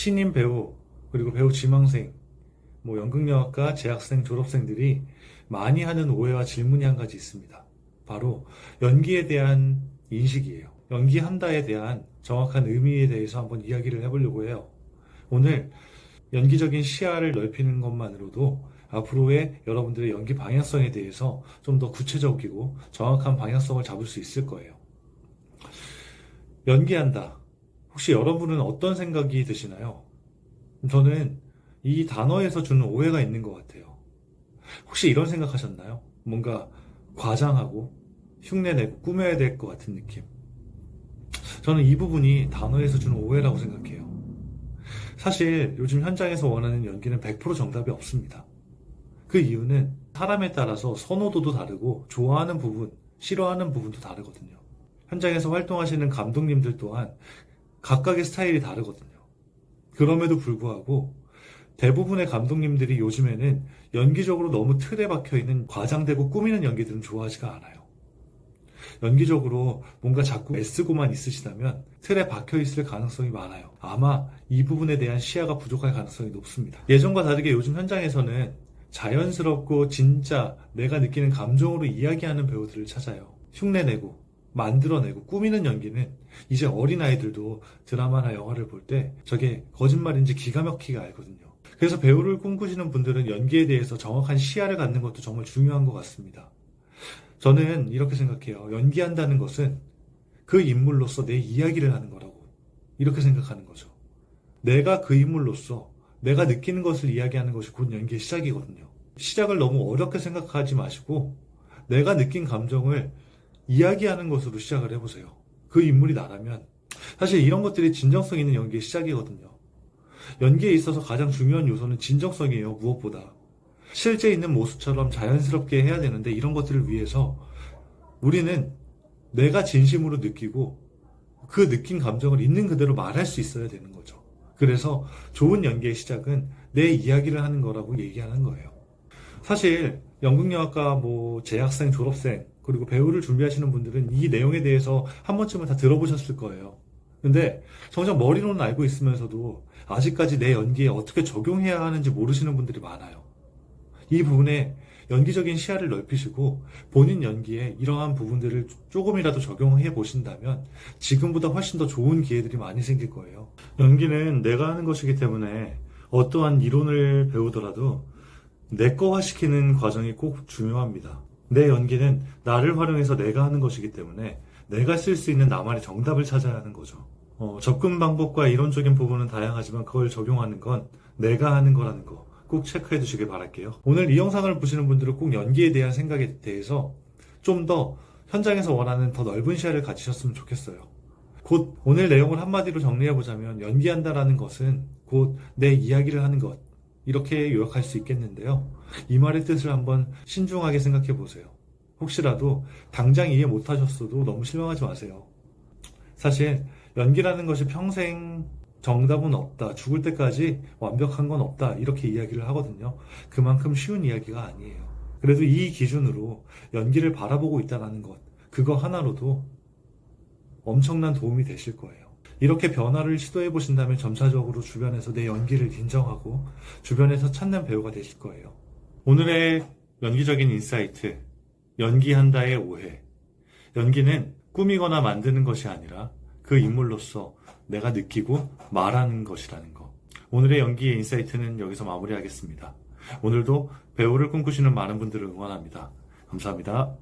신인 배우 그리고 배우 지망생 뭐 연극영화과 재학생 졸업생들이 많이 하는 오해와 질문이 한 가지 있습니다. 바로 연기에 대한 인식이에요. 연기한다에 대한 정확한 의미에 대해서 한번 이야기를 해보려고 해요. 오늘 연기적인 시야를 넓히는 것만으로도 앞으로의 여러분들의 연기 방향성에 대해서 좀 더 구체적이고 정확한 방향성을 잡을 수 있을 거예요. 연기한다. 혹시 여러분은 어떤 생각이 드시나요? 저는 이 단어에서 주는 오해가 있는 것 같아요. 혹시 이런 생각하셨나요? 뭔가 과장하고 흉내내고 꾸며야 될 것 같은 느낌. 저는 이 부분이 단어에서 주는 오해라고 생각해요. 사실 요즘 현장에서 원하는 연기는 100% 정답이 없습니다. 그 이유는 사람에 따라서 선호도도 다르고 좋아하는 부분, 싫어하는 부분도 다르거든요. 현장에서 활동하시는 감독님들 또한 각각의 스타일이 다르거든요. 그럼에도 불구하고 대부분의 감독님들이 요즘에는 연기적으로 너무 틀에 박혀 있는 과장되고 꾸미는 연기들은 좋아하지가 않아요. 연기적으로 뭔가 자꾸 애쓰고만 있으시다면 틀에 박혀 있을 가능성이 많아요. 아마 이 부분에 대한 시야가 부족할 가능성이 높습니다. 예전과 다르게 요즘 현장에서는 자연스럽고 진짜 내가 느끼는 감정으로 이야기하는 배우들을 찾아요. 흉내내고 만들어내고 꾸미는 연기는 이제 어린아이들도 드라마나 영화를 볼 때 저게 거짓말인지 기가 막히게 알거든요. 그래서 배우를 꿈꾸시는 분들은 연기에 대해서 정확한 시야를 갖는 것도 정말 중요한 것 같습니다. 저는 이렇게 생각해요. 연기한다는 것은 그 인물로서 내 이야기를 하는 거라고. 이렇게 생각하는 거죠. 내가 그 인물로서 내가 느끼는 것을 이야기하는 것이 곧 연기의 시작이거든요. 시작을 너무 어렵게 생각하지 마시고 내가 느낀 감정을 이야기하는 것으로 시작을 해보세요. 그 인물이 나라면 사실 이런 것들이 진정성 있는 연기의 시작이거든요. 연기에 있어서 가장 중요한 요소는 진정성이에요. 무엇보다. 실제 있는 모습처럼 자연스럽게 해야 되는데 이런 것들을 위해서 우리는 내가 진심으로 느끼고 그 느낀 감정을 있는 그대로 말할 수 있어야 되는 거죠. 그래서 좋은 연기의 시작은 내 이야기를 하는 거라고 얘기하는 거예요. 사실 연극영화과 뭐 재학생, 졸업생 그리고 배우를 준비하시는 분들은 이 내용에 대해서 한 번쯤은 다 들어보셨을 거예요. 근데 정작 머리로는 알고 있으면서도 아직까지 내 연기에 어떻게 적용해야 하는지 모르시는 분들이 많아요. 이 부분에 연기적인 시야를 넓히시고 본인 연기에 이러한 부분들을 조금이라도 적용해 보신다면 지금보다 훨씬 더 좋은 기회들이 많이 생길 거예요. 연기는 내가 하는 것이기 때문에 어떠한 이론을 배우더라도 내 거화시키는 과정이 꼭 중요합니다. 내 연기는 나를 활용해서 내가 하는 것이기 때문에 내가 쓸 수 있는 나만의 정답을 찾아야 하는 거죠. 어, 접근 방법과 이론적인 부분은 다양하지만 그걸 적용하는 건 내가 하는 거라는 거 꼭 체크해 두시길 바랄게요. 오늘 이 영상을 보시는 분들은 꼭 연기에 대한 생각에 대해서 좀 더 현장에서 원하는 더 넓은 시야를 가지셨으면 좋겠어요. 곧 오늘 내용을 한마디로 정리해 보자면 연기한다라는 것은 곧 내 이야기를 하는 것 이렇게 요약할 수 있겠는데요. 이 말의 뜻을 한번 신중하게 생각해 보세요. 혹시라도 당장 이해 못하셨어도 너무 실망하지 마세요. 사실 연기라는 것이 평생 정답은 없다. 죽을 때까지 완벽한 건 없다. 이렇게 이야기를 하거든요. 그만큼 쉬운 이야기가 아니에요. 그래도 이 기준으로 연기를 바라보고 있다는 것, 그거 하나로도 엄청난 도움이 되실 거예요. 이렇게 변화를 시도해 보신다면 점차적으로 주변에서 내 연기를 인정하고 주변에서 찾는 배우가 되실 거예요. 오늘의 연기적인 인사이트, 연기한다의 오해. 연기는 꾸미거나 만드는 것이 아니라 그 인물로서 내가 느끼고 말하는 것이라는 거. 오늘의 연기의 인사이트는 여기서 마무리하겠습니다. 오늘도 배우를 꿈꾸시는 많은 분들을 응원합니다. 감사합니다.